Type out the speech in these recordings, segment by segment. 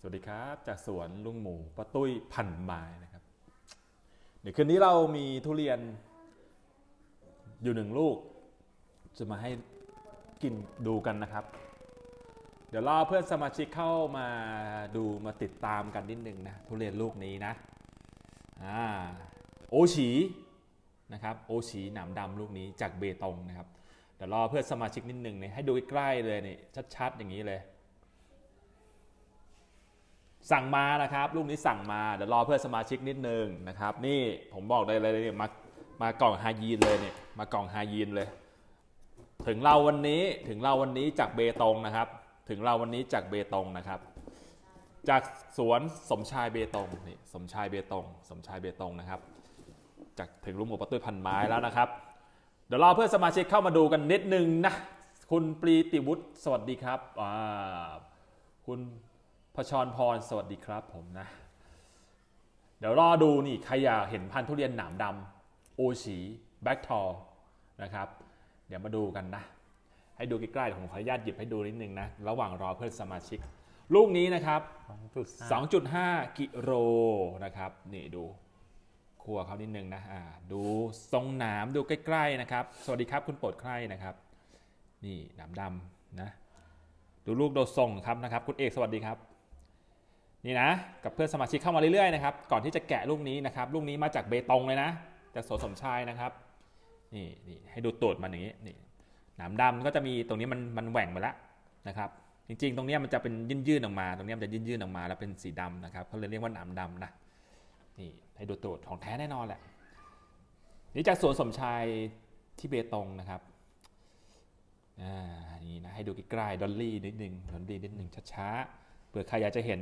สวัสดีครับจากสวนลุงหมูป้าตุ้ยพันไม้นะครับ เดี๋ยวคืนนี้เรามีทุเรียนอยู่หนึ่งลูก จะมาให้กินดูกันนะครับ เดี๋ยวรอเพื่อนสมาชิกเข้ามาดูมาติดตามกันนิดนึงนะทุเรียนลูกนี้นะอ่าโอฉีนะครับโอฉีหนามดำลูกนี้จากเบตงนะครับเดี๋ยวรอเพื่อนสมาชิกนิดนึงเนี่ยให้ดูใกล้ๆเลยนี่ชัดๆอย่างนี้เลย สั่งมานะครับลูกนี้สั่งมาเดี๋ยวรอเพื่อนสมาชิกนิดนึงนะครับ นี่ผมบอกได้เลยเนี่ยมามากล่องฮายีนเลยเนี่ยมากล่องฮายีนเลย ถึงเราวันนี้ถึงเราวันนี้จากเบตงนะครับ ถึงเราวันนี้จากเบตงนะครับ จากสวนสมชายเบตงนี่สมชายเบตง สมชายเบตงนะครับ จากถึงลุงหมูปะตุ้ยพันไม้แล้วนะครับ เดี๋ยวรอเพื่อนสมาชิกเข้ามาดูกันนิดนึงนะคุณปรีติวุฒิสวัสดีครับอ่าคุณ พชรพรสวัสดีครับผมนะ เดี๋ยวรอดูนี่ใครอยากเห็นพันธุ์ทุเรียนหนามดำโอชีแบ็กทอลนะครับ เดี๋ยวมาดูกันนะ ให้ดูใกล้ๆผมขออนุญาตหยิบให้ดูนิดนึงนะ ระหว่างรอเพื่อนสมาชิก ลูกนี้นะครับ 2.5 กิโลนะครับ นี่ดูคั่วเขานิดนึงนะอ่าดูทรงหนามดูใกล้ๆนะครับ สวัสดีครับคุณโปรดใครนะครับ นี่หนามดำนะ ดูลูกโดทรงครับนะครับ คุณเอกสวัสดีครับ นี่นะกับเพื่อนสมาชิกเข้ามาเรื่อยๆนะครับก่อนที่จะแกะลูกนี้นะครับลูกนี้มาจากเบตงเลยนะจากสวนสมชายนะครับนี่นี่ให้ดูตูดมันอย่างนี้นี่หนามดำก็จะมีตรงนี้มันมันแหว่งไปแล้วนะครับจริงๆ ตรงนี้มันจะเป็นยื่นๆออกมา ตรงนี้มันจะยื่นๆออกมาแล้วเป็นสีดำนะครับเขาเลยเรียกว่าหนามดำนะนี่ให้ดูตูดของแท้แน่นอนแหละนี่จากสวนสมชายที่เบตงนะครับอ่านี่นะให้ดูใกล้ๆดอลลี่นิดนึงดอลลี่นิดนึงช้าๆเผื่อใครอยากจะเห็น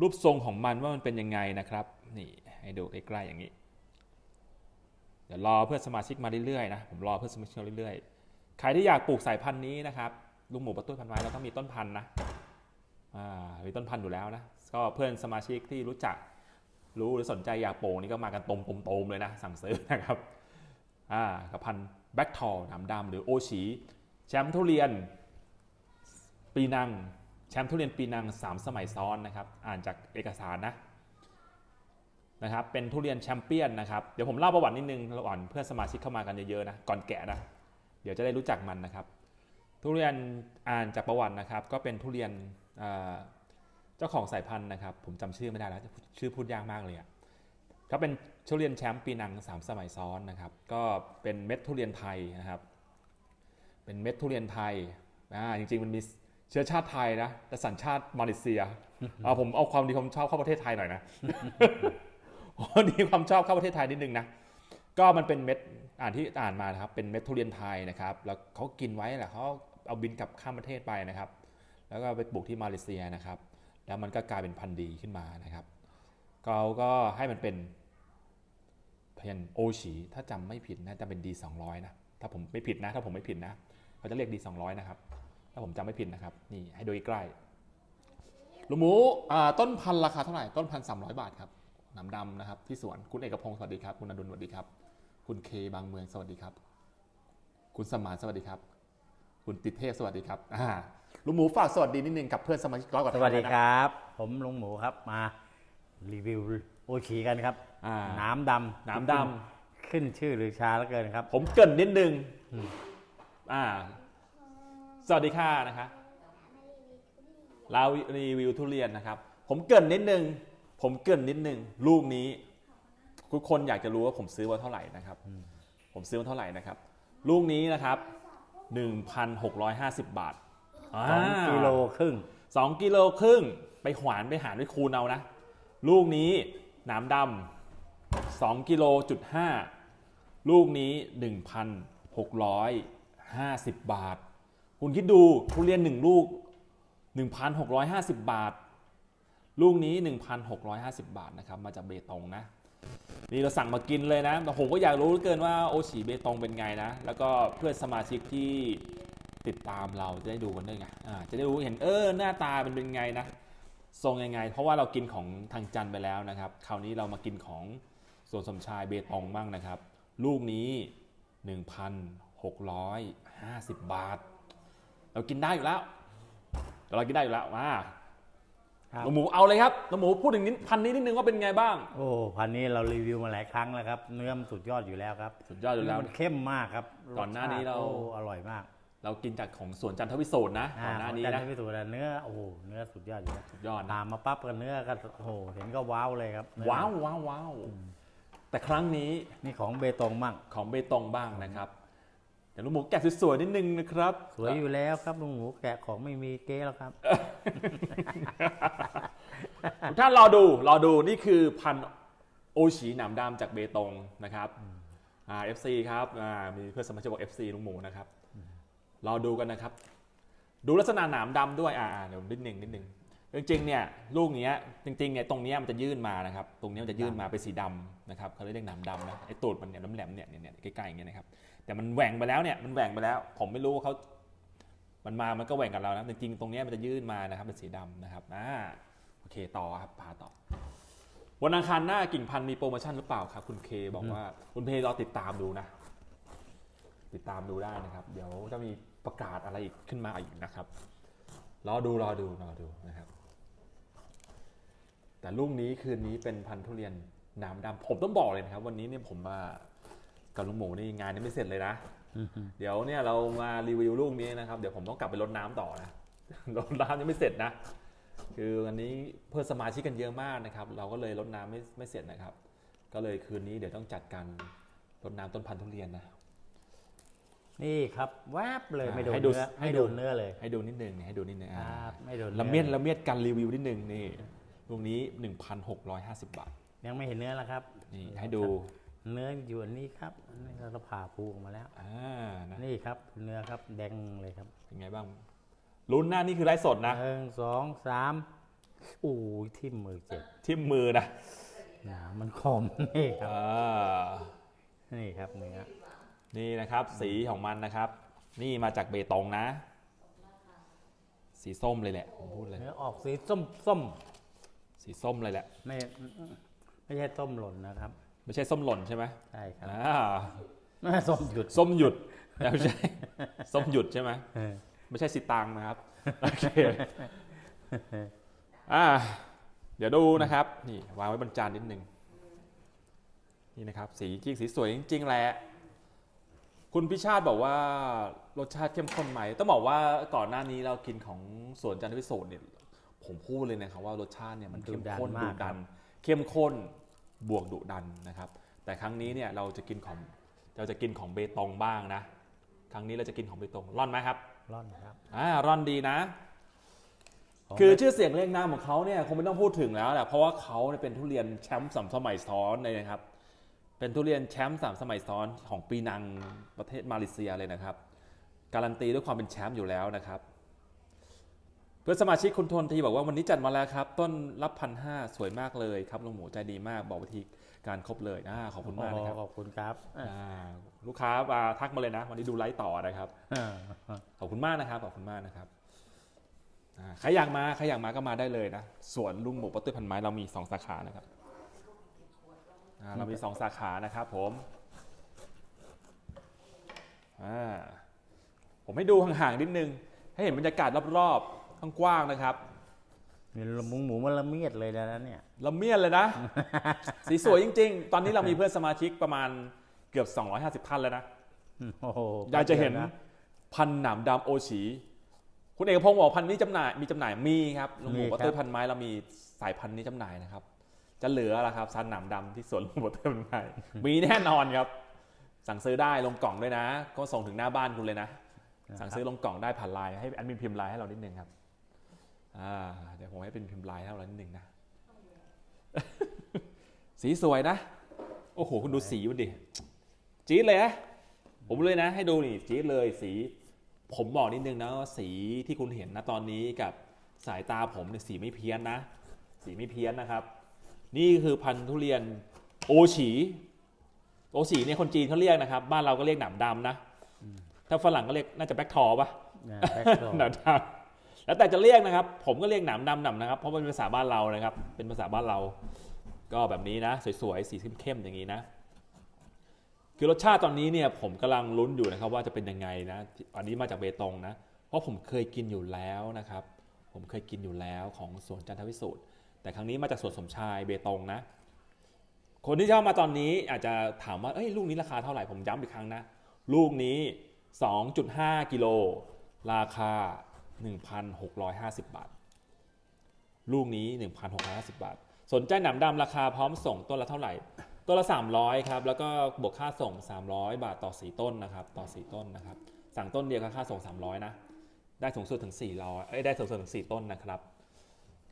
รูปทรงของมันว่ามันเป็นยังไงนะครับ นี่ให้ดูใกล้ๆอย่างนี้ เดี๋ยวรอเพื่อนสมาชิกมาเรื่อยๆนะผมรอเพื่อนสมาชิกมาเรื่อยๆใครที่อยากปลูกสายพันธุ์นี้นะครับลุงหมูประตุ้ยพันไม้เราต้องมีต้นพันธุ์นะอ่ามีต้นพันธุ์อยู่แล้วนะก็เพื่อนสมาชิกที่รู้จักรู้หรือสนใจอยากปลูกนี่ก็มากันตมตมๆเลยนะ สั่งซื้อนะครับอ่ากับพันธุ์แบ็กทอลหนามดำหรือโอชีแชมป์ทุเรียน ปีนัง แชมป์ทุเรียนปีนัง 3 สมัยซ้อนนะครับ อ่านจากเอกสารนะนะครับ เป็นทุเรียนแชมเปี้ยนนะครับ เดี๋ยวผมเล่าประวัตินิดนึงระหว่างเพื่อนสมาชิกเข้ามากันเยอะๆนะ ก่อนแกะนะ เดี๋ยวจะได้รู้จักมันนะครับ ทุเรียนอ่านจากประวัตินะครับ ก็เป็นทุเรียนเจ้าของสายพันธุ์นะครับ ผมจำชื่อไม่ได้แล้ว ชื่อพูดยากมากเลยอะเขาเป็นทุเรียนแชมป์ปีนัง 3 สมัยซ้อนนะครับ ก็เป็นเม็ดทุเรียนไทยนะครับ เป็นเม็ดทุเรียนไทยอ่าจริงๆมันมี เชื้อชาติไทยนะแต่สัญชาติมาเลเซียเอาผมเอาความดีความชอบเข้าประเทศไทยหน่อยนะผมดีความชอบเข้าประเทศไทยนิดนึงนะก็มันเป็นเม็ดอ่านที่อ่านมานะครับเป็นเม็ดทุเรียนไทยนะครับ แล้วเขากินไว้แหละเขาเอาบินกลับข้ามประเทศไปนะครับ แล้วก็ไปปลูกที่มาเลเซียนะครับ แล้วมันก็กลายเป็นพันธุ์ดีขึ้นมานะครับเขาก็ให้มันเป็นเพียนโอชีถ้าจำไม่ผิดนะจะเป็น D 200นะถ้าผมไม่ผิดนะ ถ้าผมไม่ผิดนะเขาจะเรียก D 200นะครับถ้าผมจำไม่ผิดนะครับ นี่ให้ดูใกล้ลุงหมูอ่าต้นพันธุ์ราคาเท่าไหร่ ต้นพันสามร้อยบาทครับหนำดำนะครับ ที่สวน คุณเอกพงศ์สวัสดีครับ คุณอดุลสวัสดีครับ คุณเคบางเมืองสวัสดีครับ คุณสมานสวัสดีครับ คุณติเทพสวัสดีครับอ่าลุงหมูฝากสวัสดีนิดนึงกับเพื่อนสมาชิกร้อยกว่าสท่านวัสดีนะครับ ผมลุงหมูครับมารีวิวโอชีกันครับ อ่าน้ำดำน้ำด ขึ้นชื่อหรือชาเหลือเกินครับ ผมเกรินนิดนึงอ่า สวัสดีค่ะนะคะเรารีวิวทุเรียนนะครับ ผมเกรินนิดนึง ผมเกรินนิดนึง ลูกนี้ ทุกคนอยากจะรู้ว่าผมซื้อมาเท่าไหร่นะครับ ผมซื้อมาเท่าไหร่นะครับ ลูกนี้นะครับ 1,650 บาทสองกิโลครึ่งสองกิโลครึ่ง ไปขวานไปหารไปคูณเอานะ ลูกนี้หนามดำสองกิโลจุดห้าลูกนี้ 1,650 บาท คุณคิดดูทุเรียนหนึ่งลูก 1,650 บาท ลูกนี้ 1,650 บาทนะครับ มาจากเบตงนะ นี่เราสั่งมากินเลยนะ แต่ผมก็อยากรู้เหลือเกินว่าโอชีเบตงเป็นไงนะ แล้วก็เพื่อนสมาชิกที่ติดตามเราจะได้ดูกันด้วยไงจะได้รู้เห็นเออหน้าตามันเป็นไงนะ ทรงยังไง เพราะว่าเรากินของทางจันไปแล้วนะครับ คราวนี้เรามากินของส่วนสมชายเบตงบ้างนะครับ ลูกนี้ 1,650 บาท เรากินได้อยู่แล้ว เรากินได้อยู่แล้วมาครับ น้องหมูเอาเลยครับน้องหมูพูดถึงนิดพันนี้นิดนึงว่าเป็นไงบ้าง โอ้พันนี้เรารีวิวมาหลายครั้งแล้วครับ เนื้อมันสุดยอดอยู่แล้วครับสุดยอดอยู่แล้ว มันเข้มมากครับก่อนหน้านี้เราสชติโอ้อร่อยมากเรากินจากของสวนจันทวิสูตรนะก่อนหน้านี้ขงนะจัทร์พิสูจน์อะเนื้อโอ้โหเนื้อสุดยอดอยู่แล้วสุดยอดนะตามมาปั๊บกันเนื้อก็โอ้โหเห็นก็ว้าวเลยครับเนื้อว้าวว้าวว้าวแต่ครั้งนี้นี่ของเบตงมั่งของเบตงบ้างนะครับ เดี๋ยวลุงหมูแกะสวยๆนิดนึงนะครับ สวยอยู่แล้วครับลุงหมูแกะของไม่มีเก๊แล้วครับทุกท่านรอดูรอดูนี่คือพันธุ์โอชีหนามดำจากเบตงนะครับอ่า FC ครับอ่ามีเพื่อนสมาชิกบอก FC ลุงหมูนะครับรอดูกันนะครับ ดูลักษณะหนามดำด้วยอ่าอ่าเดี๋ยวนิดนึงนิดนึงจริงๆเนี่ยลูกเนี้ยจริงๆเนี่ยตรงเนี้ยมันจะยื่นมานะครับ ตรงเนี้ยมันจะยื่นมาเป็นสีดำนะครับเขาเรียกหนามดำนะไอ้ตูดมันเนี่ยแหลมๆเนี่ยเนี่ยเนี่ยใกล้ๆอย่างเงี้ยนะครับ แต่มันแหว่งไปแล้วเนี่ยมันแหว่งไปแล้ว ผมไม่รู้ว่าเขามันมา มันก็แหว่งกับเรานะจริงๆตรงนี้มันจะยื่นมานะครับเป็นสีดำนะครับอ่าโอเคต่อครับพาต่อวันอังคารหน้ากิ่งพันธ์มีโปรโมชั่นหรือเปล่าครับ คุณเคบอกว่าคุณเพรอติดตามดูนะ ติดตามดูได้นะครับ เดี๋ยวจะมีประกาศอะไรอีกขึ้นมาอีกนะครับรอดูรอดูรอดูนะครับ แต่ลูกนี้คืนนี้เป็นพันธุ์ทุเรียนน้ำดำผมต้องบอกเลยนะครับ วันนี้เนี่ยผมมา กับลุงหมูนี่งานนี้ไม่เสร็จเลยนะ เดี๋ยวเนี่ยเรามารีวิวลูกนี้นะครับ เดี๋ยวผมต้องกลับไปรดน้ำต่อนะรดน้ำยังไม่เสร็จนะ คือวันนี้เพื่อนสมาชิกกันเยอะมากนะครับ เราก็เลยรดน้ำไม่ไม่เสร็จนะครับ ก็เลยคืนนี้เดี๋ยวต้องจัดการรดน้ำต้นพันธุ์ทุเรียนนะ นี่ครับแวบเลยอ่าไม่โดนให้ดูเนื้อให้ให้ดูโดนเนื้อเลย ให้ดูนิดนึงเนี่ยให้ดูนิดนึงคอ่ารับไม่โดนละเมียดละเมียดกันรีวิวนิดนึงนี่ลูกนี้ 1,650 บาท ยังไม่เห็นเนื้อแล้วครับ นี่ให้ดู เนื้ออยู่อันนี้ครับอันนี้เราผ่าภูออกมาแล้ว อ่านะนี่ครับเนื้อครับแดงเลยครับเป็นไงบ้างลุ้นหน้านี่คือไลฟ์สดนะหนึ่งสองสามอู้ยทิ่มมือเจ็บทิ่มมือนะหนามันคมนี่ครับอ่านี่ครับเนื้อนี่นะครับ สีของมันนะครับ นี่มาจากเบตงนะ สีส้มเลยแหละผมพูดเลยเนื้อออกสีส้มส้มสีส้มเลยแหละไม่ไม่ใช่ต้มหล่นนะครับ ไม่ใช่ส้มหล่นใช่ไหมใช่ครับอ่าไม่ส้มหยุดส้มหยุดไม่ใช่ส้มหยุดใช่ไหมเออไม่ใช่สิตังนะครับโอเคอ่าเดี๋ยวดูนะครับนี่วางไว้บนจานนิดนึงนี่นะครับสีจริงสีสวยจริงๆแหละคุณพิชาติบอกว่ารสชาติเข้มข้นไหมต้องบอกว่าก่อนหน้านี้เรากินของสวนจันทวิโสดเนี่ยผมพูดเลยนะครับว่ารสชาติเนี่ยมันเข้มข้นดุดันเข้มข้น บวกดุดันนะครับ แต่ครั้งนี้เนี่ยเราจะกินของเราจะกินของเบตงบ้างนะ ครั้งนี้เราจะกินของเบตงร่อนไหมครับร่อนครับอ่าร่อนดีนะของคือชื่อเสียงเรียงนามของเขาเนี่ยคงไม่ต้องพูดถึงแล้วแหละเพราะว่าเขาเนี่ยเป็นทุเรียนแชมป์สามสมัยซ้อนเลยนะครับ เป็นทุเรียนแชมป์สามสมัยซ้อนของปีนังประเทศมาเลเซียเลยนะครับ การันตีด้วยความเป็นแชมป์อยู่แล้วนะครับเพื่อนสมาชิกคุณทนทีบอกว่าวันนี้จัดมาแล้วครับ ต้นรับพันห้าสวยมากเลยครับลุงหมูใจดีมากบอกวิธีการครบเลยอ่าขอบคุณมากนะครับขอบคุณครับอ่าลูกค้ามาทักมาเลยนะ วันนี้ดูไลฟ์ต่อนะครับอ่าขอบคุณมากนะครับขอบคุณมากนะครับอ่าใครอยากมาใครอยากมาก็มาได้เลยนะส่วนลุงหมูปะตุ้ยพันไม้เรามีสองสาขานะครับอ่าเรามีสองสาขานะครับผมอ่าผมให้ดูห่างๆนิดนึงให้เห็นบรรยากาศรอบๆ กว้างๆนะครับมีละมุงหมูมันละเมียดเลยนะเนี่ยละเมียดเลยนะ สีสวยจริง ๆ ตอนนี้เรามีเพื่อนสมาชิกประมาณเกือบ 250ท่านแล้วนะโอ้โหอยากจะเห็นนะพันธุ์หนามดำโอชีคุณเอกพงศ์บอกพันธุ์นี้จำหน่ายมีจำหน่ายมีครับลุงหมูมีครับบัตเตอร์พันไม้เรามีสายพันธุ์นี้จำหน่ายนะครับ จะเหลือละครับซันหนามดำที่สวนลุงบัตเตอร์พันไม้มีแน่นอนครับ สั่งซื้อได้ลงกล่องด้วยนะ ก็ส่งถึงหน้าบ้านคุณเลยนะ สั่งซื้อลงกล่องได้ผ่านไลน์ให้แอดมินพิมพ์ไลน์ให้เรานิดนึงครับ อ่าเดี๋ยวผมให้เป็นพิมพ์ไลน์ให้เรานิดนึงนะ สีสวยนะ โอ้โห คุณดูสีมันดิ จี๊ดเลยนะ ผมเลยนะ ให้ดูนี่ จี๊ดเลยสี ผมบอกนิดนึงนะว่าสีที่คุณเห็นนะตอนนี้กับสายตาผมเนี่ยสีไม่เพี้ยนนะ สีไม่เพี้ยนนะครับ นี่คือพันธุ์ทุเรียนโอฉีโอฉีเนี่ยคนจีนเขาเรียกนะครับ บ้านเราก็เรียกหนามดำนะ ถ้าฝรั่งก็เรียกน่าจะแบ็คทอปะเนี่ยแพ็คดอกหนามดำ แล้วแต่จะเรียกนะครับ ผมก็เรียกหนามดำหนานะครับ เพราะมันเป็นภาษาบ้านเรานะครับ เป็นภาษาบ้านเรา ก็แบบนี้นะ สวยๆ สีเข้มๆอย่างนี้นะ คือรสชาติตอนนี้เนี่ยผมกำลังลุ้นอยู่นะครับ ว่าจะเป็นยังไงนะ อันนี้มาจากเบตงนะ เพราะผมเคยกินอยู่แล้วนะครับ ผมเคยกินอยู่แล้วของสวนจันทวิสูตรแต่ครั้งนี้มาจากสวนสมชายเบตงนะ คนที่เช่ามาตอนนี้อาจจะถามว่า เอ้ยลูกนี้ราคาเท่าไหร่ ผมย้ำอีกครั้งนะ ลูกนี้ 2.5 กิโล ราคา 1,650 บาท ลูกนี้ 1,650 บาท สนใจหนำดำราคาพร้อมส่งต้นละเท่าไหร่ ต้นละ 300 ครับ แล้วก็บวกค่าส่ง 300 บาทต่อ 4 ต้นนะครับ ต่อ 4 ต้นนะครับ สั่งต้นเดียวก็ค่าส่ง 300 นะ ได้สูงสุดถึง400เอ้ยได้สูงสุดถึง 4 ต้นนะครับ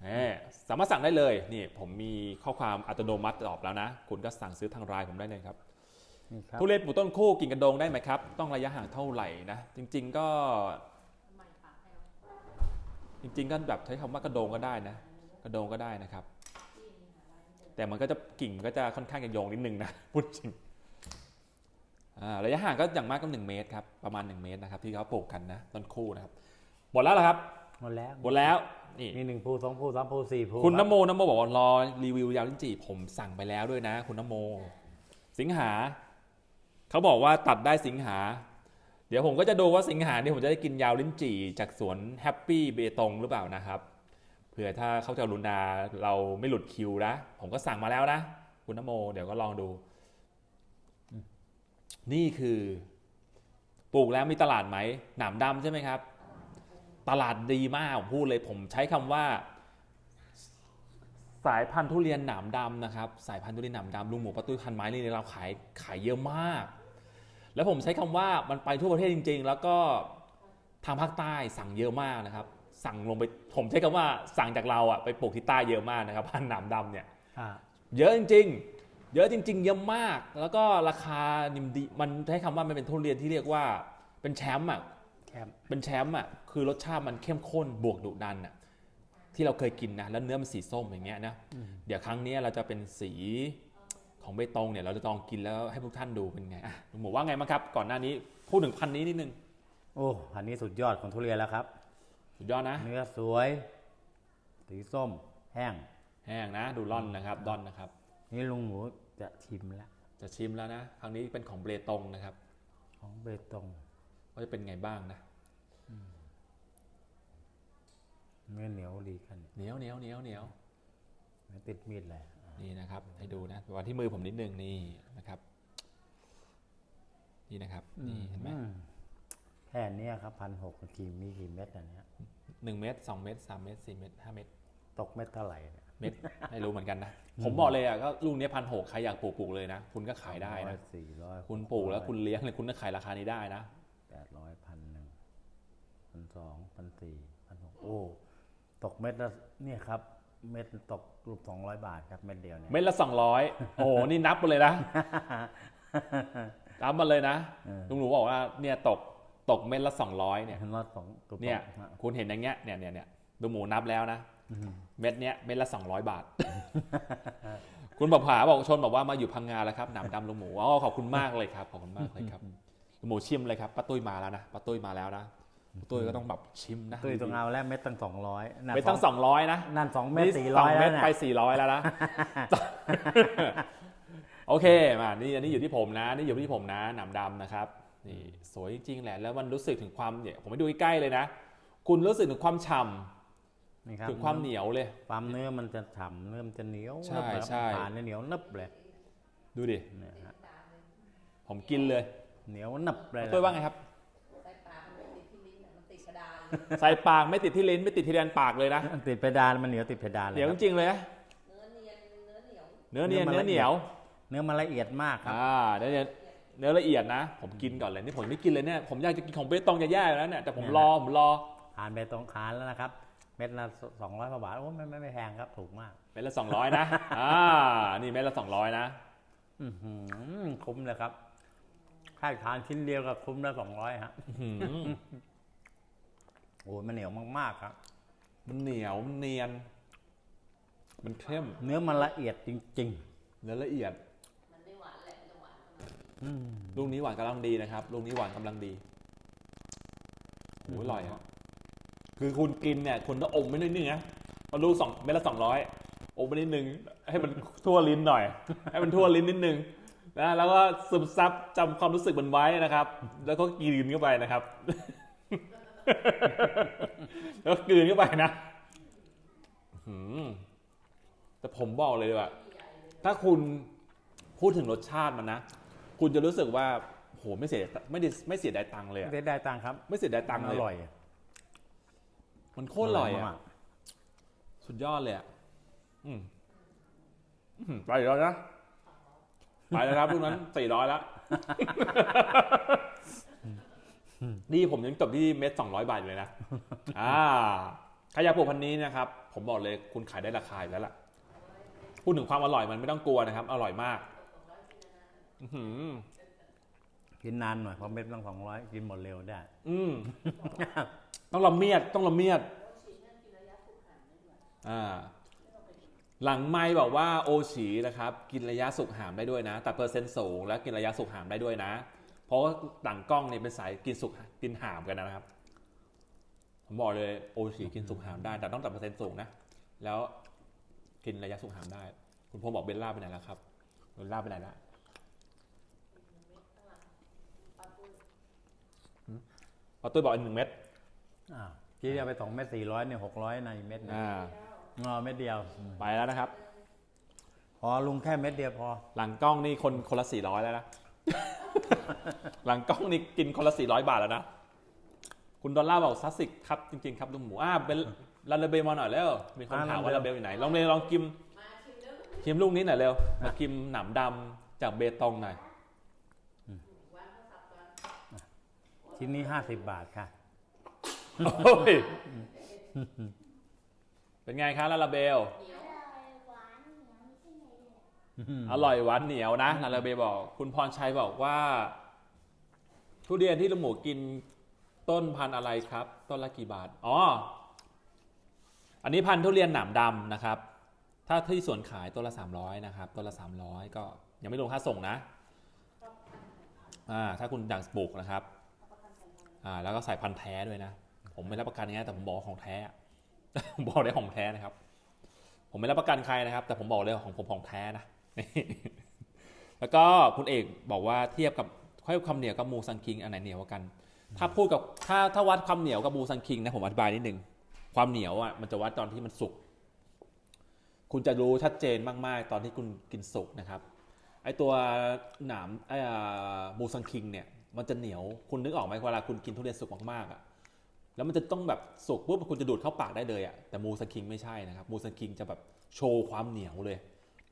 แหมสามารถสั่งได้เลย นี่ผมมีข้อความอัตโนมัติตอบแล้วนะ คุณก็สั่งซื้อทางไลน์ผมได้เลยครับนี่ครับทุเรียนปลูกต้นคู่กิ่งกระโดงได้ไหมครับ ต้องระยะห่างเท่าไหร่นะ จริง ๆ ก็จ ริงๆก็แบบใช้คำว่ากระโดงก็ได้นะ กระโดงก็ได้นะครับ แต่มันก็จะกิ่งมันก็จะค่อนข้างจะโยงนิดนึงนะพูดจริงอ่าระยะห่างก็อย่างมากก็1เมตรครับประมาณ 1 เมตรนะครับที่เขาปลูกกันนะต้นคู่นะครับหมดแล้วเหรอครับหมดแล้วหมดแล้วนี่มีหนึ่งภูสองภูสามภูสี่ภูคุณรับนโมนโมบอกว่ารอรีวิวยาวลิ้นจี่ผมสั่งไปแล้วด้วยนะ คุณนโม สิงหา เขาบอกว่าตัดได้สิงหา เดี๋ยวผมก็จะดูว่าสิงหานี่ผมจะได้กินยาวลิ้นจี่จากสวนแฮปปี้เบตงหรือเปล่านะครับเผื่อถ้าเขาจะรุณาเราไม่หลุดคิวนะผมก็สั่งมาแล้วนะ คุณนโม เดี๋ยวก็ลองดู นี่คือปลูกแล้วมีตลาดไหมหนามดำใช่ไหมครับ ตลาดดีมากผมพูดเลย ผมใช้คำว่า สายพันธุ์ทุเรียนหนามดำนะครับ สายพันธุ์ทุเรียนหนามดำลุงหมูปะตุ้ยพันไม้นี่เราขายขายเยอะมาก แล้วผมใช้คำว่ามันไปทั่วประเทศจริง ๆ แล้วก็ทางภาคใต้สั่งเยอะมากนะครับ สั่งลงไปผมใช้คำว่าสั่งจากเราอะไปปลูกที่ใต้เยอะมากนะครับพันธุ์หนามดำเนี่ยอ่าเยอะจริง ๆ เยอะจริง ๆ เยอะมาก แล้วก็ราคานิมดีมันใช้คำว่ามันเป็นทุเรียนที่เรียกว่าเป็นแชมป์อะแคมป์เป็นแชมป์อะคือรสชาติมันเข้มข้นบวกดุดันอะที่เราเคยกินนะแล้วเนื้อมันสีส้มอย่างเงี้ยนะเดี๋ยวครั้งนี้เราจะเป็นสี ของเบตงเนี่ยเราจะลองกินแล้วให้พวกท่านดูเป็นไงอะลุงหมูว่าไงบ้างครับ ก่อนหน้านี้พูดถึงพันธุ์นี้นิดนึงโอ้อันนี้สุดยอดของทุเรียนแล้วครับ สุดยอดนะ เนื้อสวย สีส้ม แห้ง แห้งนะ ดูร่อนนะครับดอนนะครับ นี่ลุงหมูจะชิมแล้ว จะชิมแล้วนะ ครั้งนี้เป็นของเบตงนะครับ ของเบตงว่าจะเป็นไงบ้างนะเนื้อเหนียวดีกันเหนียวเหนียวเหนียวเหนียวเนื้อติดมีดเลยอะ นี่นะครับ ให้ดูนะวันที่มือผมนิดนึงนี่นะครับ นี่นะครับ นี่เห็นไหมอืมแค่เนี้ยครับพันหกกี่มีกี่เม็ดอันเนี้ยหนึ่งเมตรสองเมตรสามเมตรสี่เมตรห้าเมตรตกเม็ดเท่าไหร่เนี่ยเม็ดไม่รู้เหมือนกันนะ ผมบอกเลยอะก็ลูกเนี้พันหกใครอยากปลูกปลูกเลยนะ คุณก็ขายได้นะสี่ร้อยคุณปลูกแล้วคุณเลี้ยงเลยคุณก็ขายราคานี้ได้นะแปดร้อยพันหนึ่งพันสองพันสี่พันหกโอ้ตกเม็ดละเนี่ยครับ เม็ดตกรูปสองร้อยบาทครับเม็ดเดียวเนี่ย เม็ดละสองร้อยโอ้โห นี่นับมาเลยนะ นับมาเลยนะ เออ ลุงหนูบอกว่าเนี่ยตกตกเม็ดละสองร้อยเนี่ย เห็นรถสองกลุ่มเนี่ยฮะคุณเห็นอย่างเงี้ยเนี่ยเนี่ยเนี่ยลุงหมูนับแล้วนะเม็ดเนี้ยเม็ดละสองร้อยบาท คุณบอกผาบอกชนบอกว่ามาอยู่พังงาแล้วครับหนามดำลุงหมูอ๋อขอบคุณมากเลยครับขอบคุณมากเลยครับลุงหมูชิมเลยครับป้าตุ้ยมาแล้วนะป้าตุ้ยมาแล้วนะป้า ตุ้ยก็ต้องแบบชิมนะตุ้ยต้องเอาแล้วเม็ดตั้งสองร้อยไม่ต้องสองร้อยนะนั่นสองเม็ดนี่สี่สร้อองยเม็แล้วดเนี่ยไปสี่ร้อยแล้วนะโอเคมานี่อันนี้อยู่ที่ผมนะ นี่อยู่ที่ผมนะหนามดำนะครับนี่สวยจริงๆแหละแล้วมันรู้สึกถึงความเนี่ยผมไปดูใกล้ๆเลยนะ คุณรู้สึกถึงความฉ่นี่ครับำถึงความเหนียวเลย ความเนื้อมันจะฉ่ำเนื้อมันจะเหนียวใช่นึบเลยครับใช่ผ่านเนี่ยเหนียวนึบเลย ดูดิเนี่ยฮะผมกินเลย เหนียวนึบเลยตัวว่าไงครับ ใส่ปากไม่ติดที่ลิ้นไม่ติดที่แดนปากเลยนะติดเพดานมันเหนียวติดเพดานเลยเหนียวคจรับริงๆเลยนะเนื้อเนียนเนื้อเหนียวเนื้อเนียนเนื้เนื้ออมันเหนียว เนื้อมันละเอียดมากครับอ่าเนื้อเนียนเนื้อละเอียดนะ ผมกินก่อนเลยนี่ผมไม่กินเลยเนี่ยผมอยากจะกินของเบตงจะแย่อยู่แล้วเนี่ยแต่ผมรอผมรอผ่านไปตรงคานแล้วนะครับเม็ดละสองร้อยกว่าบาทโอ้ไม่ไม่ไม่แพงครับถูกมากเม็ดละสองร้อยนะอ่านี่เม็ดละสองร้อยนะอื้อหือคุ้มเลยครับค่าทานชิ้นเดียวกับคุ้มละสองร้อยฮะอื้อหือ โอ้ยมันเหนียวมากๆครับ มันเหนียวมันเนียน มันเข้ม เนื้อมันละเอียดจริง เนื้อละเอียด มันไม่หวานแหละมันจะหวานๆอืม ลูกนี้หวานกำลังดีนะครับ ลูกนี้หวานกำลังดีโอ้ยอร่อยครับ คือคุณกินเนี่ยคุณต้องอมไม่นิดนึงนะพอลูกสองเม็ดละสองร้อยอมไปนิดนึง ให้มันทั่วลิ้นหน่อย ให้มันทั่วลิ้นนิดนึงนะแล้วก็ซึมซับจำความรู้สึกมันไว้นะครับ แล้วก็กินเข้าไปนะครับ แล้วกลืนเข้าไปนะอื้อหือแต่ผมบอกเลยว่า ถ้าคุณพูดถึงรสชาติมันนะ คุณจะรู้สึกว่าโหไม่เสียไม่ได้ไม่เสียดายตังค์เลยอะได้ได้ตังค์ครับ ไม่เสียดายตังค์อเลยร่อยอะมันโคตรอร่อยมาอะกสุดยอดเลยอะอืมอื้อหือไปแล้วนะไปแล้วครับลูกนั้นสี่ร้อยแล้ว นี่ผมยังจบที่เม็ดสองร้อยบาทอยู่เลยนะอ่าขยะปลูกพันนี้นะครับ ผมบอกเลยคุณขายได้ราคาอยู่แล้วล่ะพูดถึงความอร่อยมันไม่ต้องกลัวนะครับ อร่อยมากอื้อหือกินนานหน่อยเพราะเม็ดต้องสองร้อยกินหมดเร็วได้ อืมต้องละเมียดต้องละเมียดอ่าหลังไม่บอกว่าโอฉีนะครับ กินระยะสุกหามได้ด้วยนะ แต่เปอร์เซ็นต์สูงแล้วกินระยะสุกหามได้ด้วยนะ เพราะว่าต่างกล้องเนี่ยเป็นสายกินสุกกินหามกันนะครับ ผมบอกเลยโอฉีกินสุกหามได้ แต่ต้องตัดเปอร์เซ็นต์สูงนะ แล้วกินระยะสุกหามได้ คุณพงษ์บอกเบลล่าไปไหนแล้วครับเบลล่าไปไหนแล้วปาตุ้ยบอกอีกหนึ่งเม็ดอ้าวพี่เอาไปสองเม็ดสี่ร้อยเนี่ยหกร้อยในเม็ดหนึ่งอ่างอเม็ดเดียวอืมไปแล้วนะครับ พอลุงแค่เม็ดเดียวพอ หลังกล้องนี่คนคนละสี่ร้อยแล้วนะ หลังกล้องนี่กินคนละสี่ร้อยบาทแล้วนะ คุณดอลลาร์บอกซัสสิกครับจริงๆครับลุงหมูอ่าเป็นลาลาเบลมาหน่อยเร็วมีคนถามว่าลาเบลอยู่ไหน ลองเลยลองกิมมาชิมเรื่องกิมลูกนี้หน่อยเร็ว มากิมหนามดำจากเบตงหน่อยวันเขาสับกันชิ้นนี้ห้าสิบบาทค่ะโอ้ยเป็นไงคะลาลาเบลเหนียว อร่อยหวานเหนียวนะลาลาเบบอก คุณพรชัยบอกว่า ทุเรียนที่ลุงหมูกินต้นพันธุ์อะไรครับ ต้นละกี่บาทอ๋ออันนี้พันธุ์ทุเรียนหนามดำนะครับ ถ้าที่สวนขายต้นละ 300 นะครับต้นละ 300 ก็ยังไม่รวมค่าส่งนะอ่าถ้าคุณอยากปลูกนะครับอ่าแล้วก็ใส่พันธุ์แท้ด้วยนะ ผมไม่รับประกันง่ายแต่ผมบอกของแท้ผมบอกได้ของแท้นะครับ ผมไม่รับประกันใครนะครับ แต่ผมบอกเลยของผมของแท้นะ แล้วก็คุณเอกบอกว่าเทียบกับให้ความเหนียวกับมูซังคิงอันไหนเหนียวกว่ากัน ถ้าพูดกับถ้าถ้าวัดความเหนียวกับมูซังคิงนะผมอธิบายนิดนึงความเหนียวอะมันจะวัดตอนที่มันสุก คุณจะรู้ชัดเจนมากๆ ตอนที่คุณกินสุกนะครับ ไอตัวหนามไอมูซังคิงเนี่ยมันจะเหนียวคุณนึกออกไหมเวลาคุณกินทุเรียนสุกมากๆอะแล้วมันจะต้องแบบสุกปุ๊บคุณจะดูดเข้าปากได้เลยอะแต่มูซังคิงไม่ใช่นะครับมูซังคิงจะแบบโชว์ความเหนียวเลย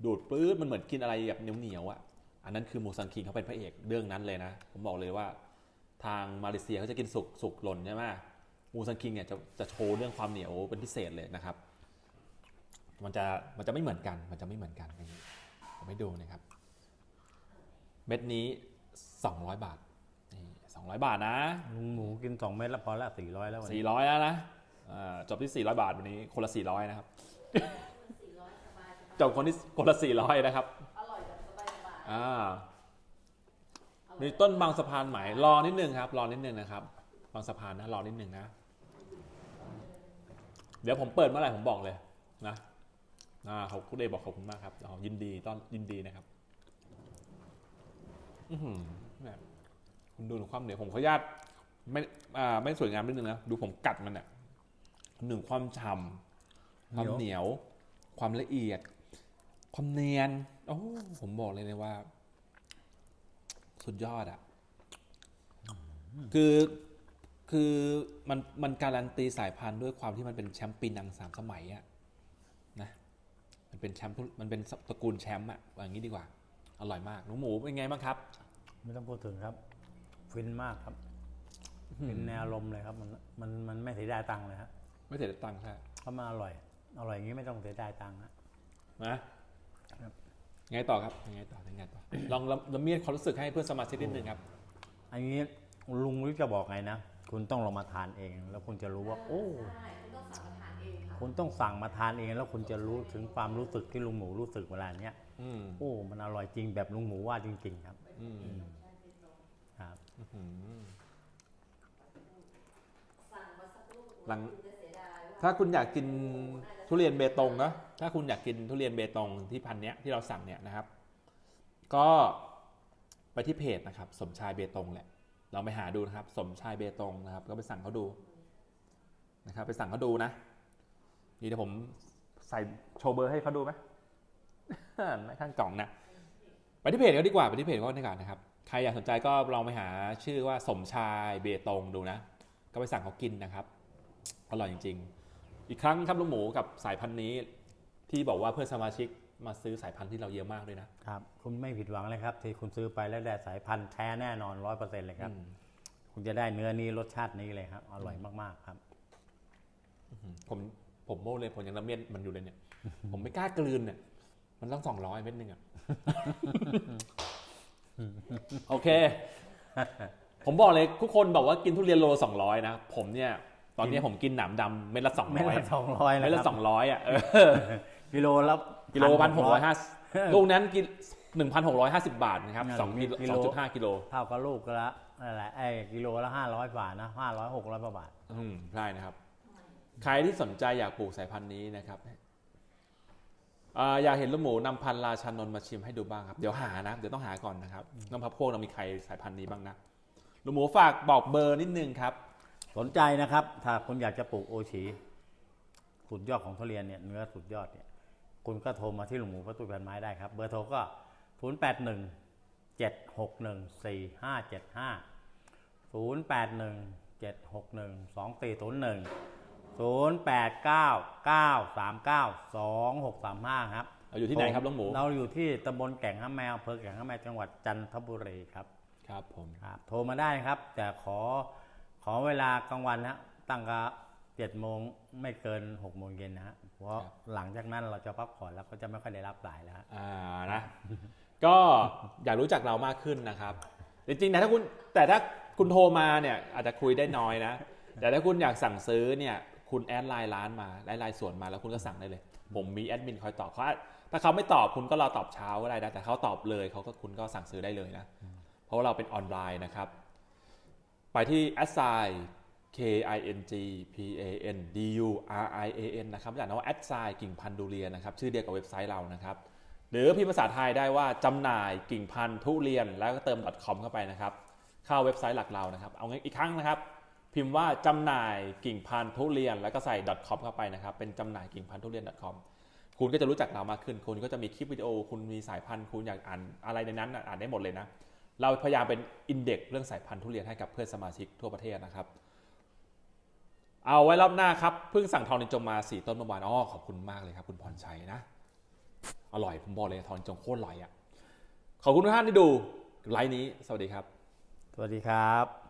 ดูดปื๊ดมันเหมือนกินอะไรแบบเหนียวๆอะอันนั้นคือมูซังคิงเขาเป็นพระเอกเรื่องนั้นเลยนะ ผมบอกเลยว่าทางมาเลเซียเขาจะกินสุกสุกหล่นใช่ไหมมูซังคิงเนี่ยจะจะโชว์เรื่องความเหนียวเป็นพิเศษเลยนะครับ มันจะมันจะไม่เหมือนกัน มันจะไม่เหมือนกันนี่ผมให้ดูนะครับ เม็ดนี้ 200 บาทนี่200บาทนะลุงหมูกินสองเม็ดแล้วพอละสี่ร้อยแล้ววันนี้400 แล้วนะอ่าจบที่ 400 บาทวันนี้คนละ 400 นะครับ จบคนที่คนละ400นะครับ อร่อยแบบสบายสบายอ่าอร่อยมีต้นบางสะพานใหม่รอนิดนึงครับ รอนิดนึงนะครับ บางสะพานนะรอนิดนึงนะ เดี๋ยวผมเปิดเมื่อไหร่ผมบอกเลยนะอ่าเขาคุณเดบอกขอบคุณมากครับอ๋อยินดีต้อนยินดีนะครับ อือหือเนี่ยคุณดูความเหนียวผมขออนุญาตไม่อ่าไม่สวยงามนิดนึงนะดูผมกัดมันเนี่ยหนึ่งความฉ่ำความเหนียว ความละเอียด ความเนียน โอ้ผมบอกเลยนะว่า สุดยอดอะคือคือมันมันการันตีสายพันธุ์ด้วยความที่มันเป็นแชมป์ปีนังสามสมัยอะนะมันเป็นแชมป์ทุมันเป็นตระกูลแชมป์อะว่าอย่างนี้ดีกว่า อร่อยมากหนูหมูเป็นไงบ้างครับ ไม่ต้องพูดถึงครับ ฟินมากครับฟินแนวลมณ์เลยครับ มันมันมันไม่เสียดายตังค์เลยครับไม่เสียตังค์ใช่เพราะมันอร่อย อร่อยอย่างนี้ไม่ต้องเสียดายตังค์ฮะนะครับ ไงต่อครับยังไงต่อยังไงต่อลองละละเมียดความรู้สึกให้เพื่อนสมาชิกนิดนึงครับ อันนี้ลุงรู้จะบอกไงนะ คุณต้องลองมาทานเอง แล้วคุณจะรู้ว่า โอ้ใช่คุณต้องสั่งมาทานเองค่ะคุณต้องสั่งมาทานเองแล้วคุณจะรู้ถึงความรู้สึกที่ลุงหมูรู้สึกเวลาเนี้ยอืมโอ้มันอร่อยจริงแบบลุงหมูว่าจริง ๆ ครับอืมครับอื้อหือสั่งมาสักลูกหลังคุณจะเสียดายว่าถ้าคุณอยากกิน ทุเรียนเบตงนะถ้าคุณอยากกินทุเรียนเบตงที่พันเนี้ยที่เราสั่งเนี่ยนะครับ ก็ไปที่เพจนะครับ สมชายเบตงแหละเราไปหาดูนะครับ สมชายเบตงนะครับ ก็ไปสั่งเขาดูนะครับ ไปสั่งเขาดูนะนี่เดี๋ยวผมใส่โชว์เบอร์ให้เขาดูไหมไม่ข้างกล่องนะไปที่เพจเขาดีกว่าไปที่เพจเขาดีกว่านะครับใครอยากสนใจก็ลองไปหาชื่อว่าสมชายเบตงดูนะ ก็ไปสั่งเขากินนะครับ อร่อยจริง ๆ อีกครั้งครับลุงหมูกับสายพันธุ์นี้ ที่บอกว่าเพื่อนสมาชิกมาซื้อสายพันธุ์ที่เราเยอะมากด้วยนะครับคุณไม่ผิดหวังเลยครับ ที่คุณซื้อไปแล้วได้สายพันธุ์แท้แน่นอนร้อยเปอร์เซ็นต์เลยครับ อืมคุณจะได้เนื้อนี้รสชาตินี้เลยครับอร่อยมากๆครับ ผมผมโม้เลยผมยังละเมียดมันอยู่เลยเนี่ย ผมไม่กล้ากลืนเนี่ยมันต้องสองร้อยเม็ดหนึ่งอะ โอเค ผมบอกเลยทุกคนบอกว่ากินทุเรียนโลสองร้อยนะ ผมเนี่ย ตอนเนี้ยผมกินหนามดำเม็ดละสองไม่ร้อยละสองร้อยนะเม็ดคละรับสองร้อยอะเออกิโลละกิโลพันหกร้อยห้าเออลูกนั้นกินหนึ่งพันหกร้อยห้าสิบบาทนะครับนั่นสองกิโลกิโลสองจุดห้ากิโลเท่ากับลูกละนั่นแหละไอ้กิโลละห้าร้อยบาทนะห้าร้อยหกร้อยบาท อืมใช่นะครับ ใครที่สนใจอยากปลูกสายพันธุ์นี้นะครับอ่าอยากเห็นลูกหมูนำพันธุ์ราชานนท์มาชิมให้ดูบ้างครับ เดี๋ยวหานะ เดี๋ยวต้องหาก่อนนะครับน้ำพับโพกเรามีใครสายพันธุ์นี้บ้างนะลูกหมูฝากบอกเบอร์นิดนึงครับ สนใจนะครับ ถ้าคุณอยากจะปลูกโอชีสุดยอดของทุเรียนเนี่ยเนื้อสุดยอดเนี่ยคุณก็โทรมาที่หลวงหมูประตูแผ่นไม้ได้ครับ เบอร์โทรก็ 0 8 1 7 6 1 4 5 7 5 0 8 1 7 6 1 2 4 0 1 0 8 9 9 3 9 2 6 3 5 ครับเราอยู่ที่ไหนครับลูกหมู เราอยู่ที่ตำบลแก่งห้าแมวอำเภอแก่งห้าแมวจังหวัดจันทบุรีครับ ครับผมครับ โทรมาได้นะครับ แต่ขอ ขอเวลากลางวันนะตั้งแต่เจ็ดโมงไม่เกินหกโมงเย็นนะฮะเพราะหลังจากนั้นเราจะพักผ่อนแล้วก็จะไม่ค่อยได้รับสายแล้วอ่านะก็อยากรู้จักเรามากขึ้นนะครับ จริงๆนะถ้าคุณแต่ถ้าคุณโทรมาเนี่ยอาจจะคุยได้น้อยนะ แต่ถ้าคุณอยากสั่งซื้อเนี่ยคุณแอดไลน์ร้านมาไลน์ไลน์ส่วนมาแล้วคุณก็สั่งได้เลย ผมมีแอดมินคอยตอบเขาอาจถ้าเขาไม่ตอบคุณก็รอตอบเช้าก็ได้นะแต่เขาตอบเลยเขาก็คุณก็สั่งซื้อได้เลยนะ เพราะว่าเราเป็นออนไลน์นะครับ ไปที่ a s s i K I N G P A N D U R I A N นะครับจากนั้นว่า a s s i กิ่งพันธุ์ดูเรียนนะครับ ชื่อเดียวกับเว็บไซต์เรานะครับ หรือพิมพ์ภาษาไทยได้ว่าจำหน่ายกิ่งพันธุ์ทุเรียน แล้วก็เติม .com เข้าไปนะครับ เข้าเว็บไซต์หลักเรานะครับ เอางี้อีกครั้งนะครับ พิมพ์ว่าจำหน่ายกิ่งพันธุ์ทุเรียน แล้วก็ใส่ .com เข้าไปนะครับ เป็นจำหน่ายกิ่งพันธุ์ทุเรียน .com คุณก็จะรู้จักเรามากขึ้น คุณก็จะมีคลิปวิดีโอ คุณมีสายพันธุ์ คุณอยากอ่านอะไรในนั้นอ่านได้หมดเลยนะ เราพยายามเป็นอินเด็กซ์เรื่องสายพันธุ์ทุเรียนให้กับเพื่อนสมาชิกทั่วประเทศนะครับ เอาไว้รอบหน้าครับเพิ่งสั่งทองนินจงมาสี่ต้นเมื่อวานอ๋อขอบคุณมากเลยครับ คุณพรชัยนะ อร่อยผมบอกเลยทองนินจงโคตรอร่อยอะขอบคุณทุกท่านที่ดูไลฟ์นี้ สวัสดีครับ สวัสดีครับ